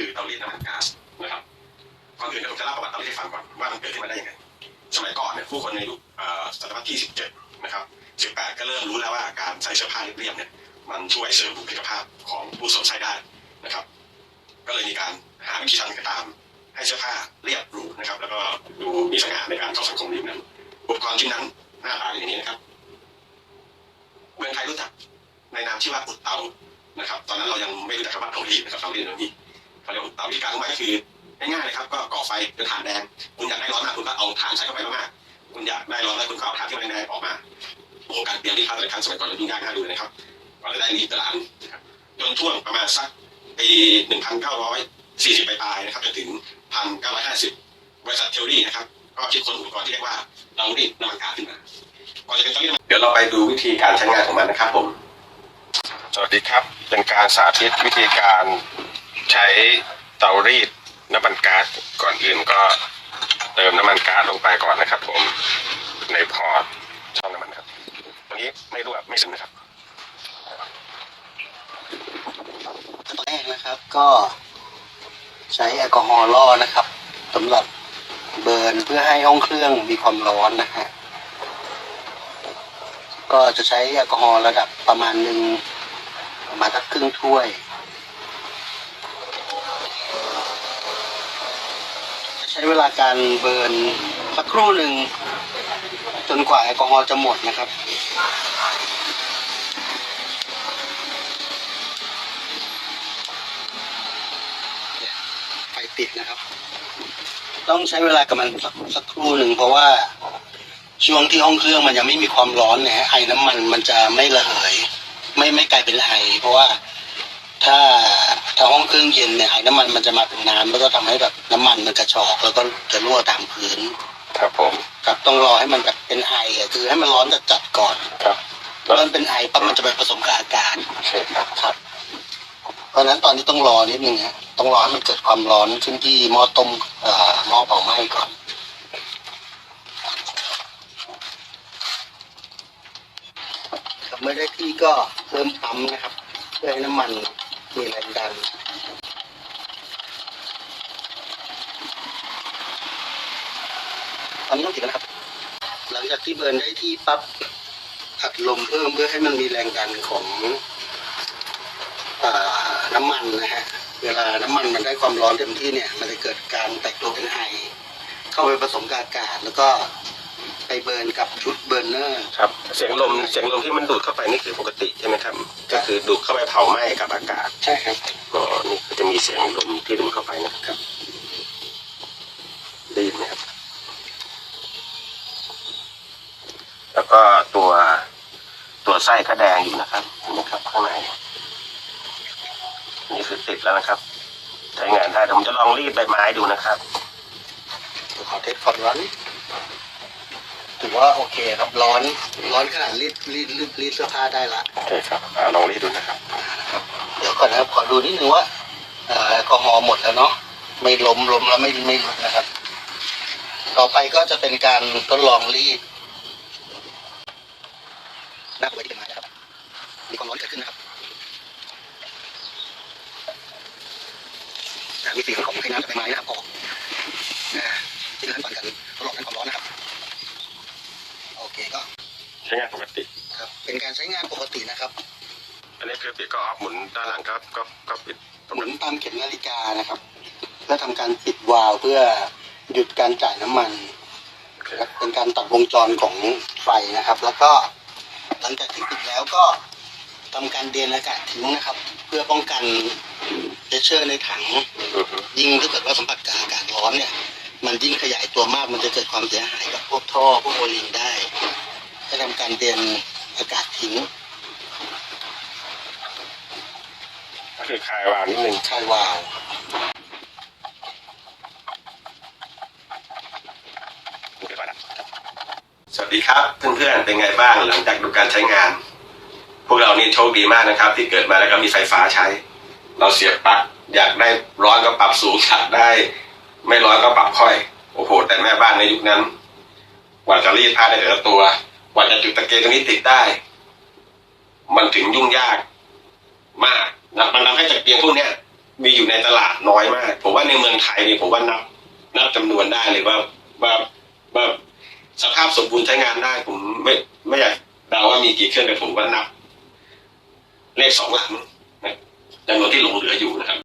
คือเตารีดน้ำมันก๊าซนะครับก่อนอื่นเดี๋ยวผมจะเล่าประวัติเตารีดให้ฟังก่อนว่ามันเกิดขึ้นมาได้ยังไงสมัยก่อนเนี่ยผู้คนในยุคศตวรรษที่ 17 นะครับ 18 ก็เริ่มรู้แล้วว่าการใส่เสื้อผ้าเรียบๆเนี่ยมันช่วยเสริมบุคลิกภาพของผู้สวมใส่ได้นะครับ ก็เลยมีการหาวิธีทางต่างๆให้เสื้อผ้าเรียบหรูนะครับ แล้วก็ดูมีสง่าในการเข้าสังคมยุคนั้นอุปกรณ์ชิ้นนั้นหน้าตาเป็นอย่างนี้นะครับเมืองไทยรู้จักในนามชื่ว่าอุดเตานะครับ ตอนนั้นเรายังไม่รู้จักคำว่าเตารีดนะครับเตารีดเรื่องนี้ เขาเรียกว่าเตาวิธีการของมันก็คือง่ายๆเลยครับก็ก่อไฟจนถ่านแดงคุณอยากได้ร้อนมากคุณก็เอาถ่านใส่เข้าไปมากๆคุณอยากได้ร้อนแล้วคุณก็เอาถ่านที่มันแดงๆออกมาโอ้โหการเตรียมที่ผ้าแต่ละครั้งสมัยก่อนเรายุ่งยากน่าดูเลยนะครับกว่าจะได้รีดแต่ละอันนะครับจนช่วงประมาณสักปี1940ปลายๆนะครับจนถึง1950บริษัทเทอรี่นะครับก็คิดค้นอุปกรณ์ที่เรียกว่าเตารีดน้ำมันก๊าซขึ้นมาก่อนจะเป็นเตารีดน้ำมันเดี๋ยวเราไปดูวิธีการใช้งานของมันนะครับผมสวัสดีครับเป็นการสาธิตวิธีการ ใช้เตารีดน้ำมันก๊าซก่อนอื่นก็เติมน้ำมันก๊าซลงไปก่อนนะครับผมในพอร์ตช่องน้ำมันครับตรงนี้ไม่รั่วไม่ซึมนะครับขั้นตอนแรกนะครับก็ใช้แอลกอฮอล์ล่อนะครับสำหรับเบิร์นเพื่อให้ห้องเครื่องมีความร้อนนะฮะก็จะใช้แอลกอฮอล์ระดับประมาณหนึ่งประมาณสักครึ่งถ้วย จะใช้เวลาการเบิร์นสักครู่หนึ่งจนกว่าแอลกอฮอล์จะหมดนะครับไฟติดนะครับ ต้องใช้เวลากับมันสักสักครู่หนึ่งเพราะว่าช่วงที่ห้องเครื่องมันยังไม่มีความร้อนเนี่ยไอ้น้ำมันมันจะไม่ระเหย ไม่ไม่กลายเป็นไอเพราะว่า เครื่องเย็นเนี่ยไอน้ำมันมันจะมาเป็นน้ำแล้วก็ทำให้แบบน้ำมันมันกระชอกแล้วก็จะรั่วตามพื้นครับผมครับต้องรอให้มันแบบเป็นไออะคือให้มันร้อนจัดๆก่อนครับแล้วมันเป็นไอปั๊บมันจะไปผสมกับอากาศ โอเคครับครับ เพราะฉะนั้นตอนนี้ต้องรอนิดนึงฮะต้องรอให้มันเกิดความร้อนขึ้นที่หม้อต้มเอ่อหม้อเผาไหม้ก่อนครับเมื่อได้ที่ก็เริ่มปั๊มนะครับเพื่อให้น้ำมัน มีแรงดันตอนนี้ต้องติดแล้วนะครับ หลังจากที่เบิร์นได้ที่ปั๊บอัดลมเพิ่มเพื่อให้มันมีแรงดันของอน้ำมันนะฮะ เวลาน้ำมันมันได้ความร้อนเต็มที่เนี่ย มันจะเกิดการแตกตัวเป็นไอเข้าไปผสมกับอากาศแล้วก็ ไปเบิร์นกับชุดเบิร์นเนอร์ครับเสียงลมเสียงลมที่มันดูดเข้าไปนี่คือปกติใช่ไหมครับ ก็คือดูดเข้าไปเผาไหม้กับอากาศใช่ครับก็นี่ก็จะมีเสียงลมที่ดูดเข้าไปนะครับได้ยินไหมครับ แล้วก็ตัวตัวไส้ก็แดงอยู่นะครับเห็นไหมครับข้างในนี่คือติดแล้วนะครับใช้งานได้เดี๋ยวผมจะลองรีดใบไม้ดูนะครับขอเทสความร้อน ถือว่าโอเคครับร้อนร้อนขนาดรีดรีดรีดรีดเสื้อผ้าได้ละโอเคครับอ่าลองรีดดูนะครับ เดี๋ยวก่อนนะครับขอดูนิดนึงว่าเอ่อแอลกอฮอล์หมดแล้วเนาะไม่ล้มล้มแล้วไม่ไม่หลุดนะครับ ต่อไปก็จะเป็นการทดลองรีดหน้าไว้ที่เป็นไม้นะครับมีความร้อนเกิดขึ้นนะครับอะมีสีของให้น้ำจากใบไม้นะครับออกอ่าที่ขั้นตอนการทดลองนั้นความร้อนนะครับ โอเคก็ ใช้งานปกติ ครับ เป็นการใช้งานปกตินะครับ อันนี้คือปิดก็ออฟหมุนด้านหลังก็ก็ก็ปิดหมุนตามเข็มนาฬิกานะครับเพื่อทำการปิดวาล์วเพื่อหยุดการจ่ายน้ำมันโอเคนะครับเป็นการตัดวงจรของไฟนะครับ แล้วก็หลังจากที่ปิดแล้วก็ทำการเดนอากาศทิ้งนะครับ เพื่อป้องกันเชเชอร์ในถังอือฮึยิ่งถ้าเกิดว่าสัมผัสกับอากาศร้อนเนี่ยมันยิ่งขยายตัวมากมันจะเกิดความเสียหายกับพวกท่อพวกโอลิงได้ให้ทำการเดนอากาศทิ้ง คือคลายวาล์วนิดนึงคายวาล์วสวัสดีครับเพื่อนๆเป็นไงบ้างหลังจากดูการใช้งาน พวกเรานี่โชคดีมากนะครับ ที่เกิดมาแล้วก็มีไฟฟ้าใช้ เราเสียบปลั๊กอยากได้ร้อนก็ปรับสูงอยากได้ ไม่ร้อนก็ปรับค่อย โอ้โห แต่แม่บ้านในยุคนั้นกว่าจะรีดผ้าได้แต่ละตัวกว่าจะจุดตะเกียงตรงนี้ติดได้ มันถึงยุ่งยากมาก นะมันทำให้ตะเกียงพวกเนี้ยมีอยู่ในตลาดน้อยมาก ผมว่าในเมืองไทยเนี่ยผมว่านับนับจำนวนได้เลยว่าว่าว่าสภาพสมบูรณ์ใช้งานได้ผมไม่ไม่อยากเดาว่ามีกี่เครื่องแต่ผมว่านับ เลขสองหลังนะจำนวนที่หลงเหลืออยู่นะครับ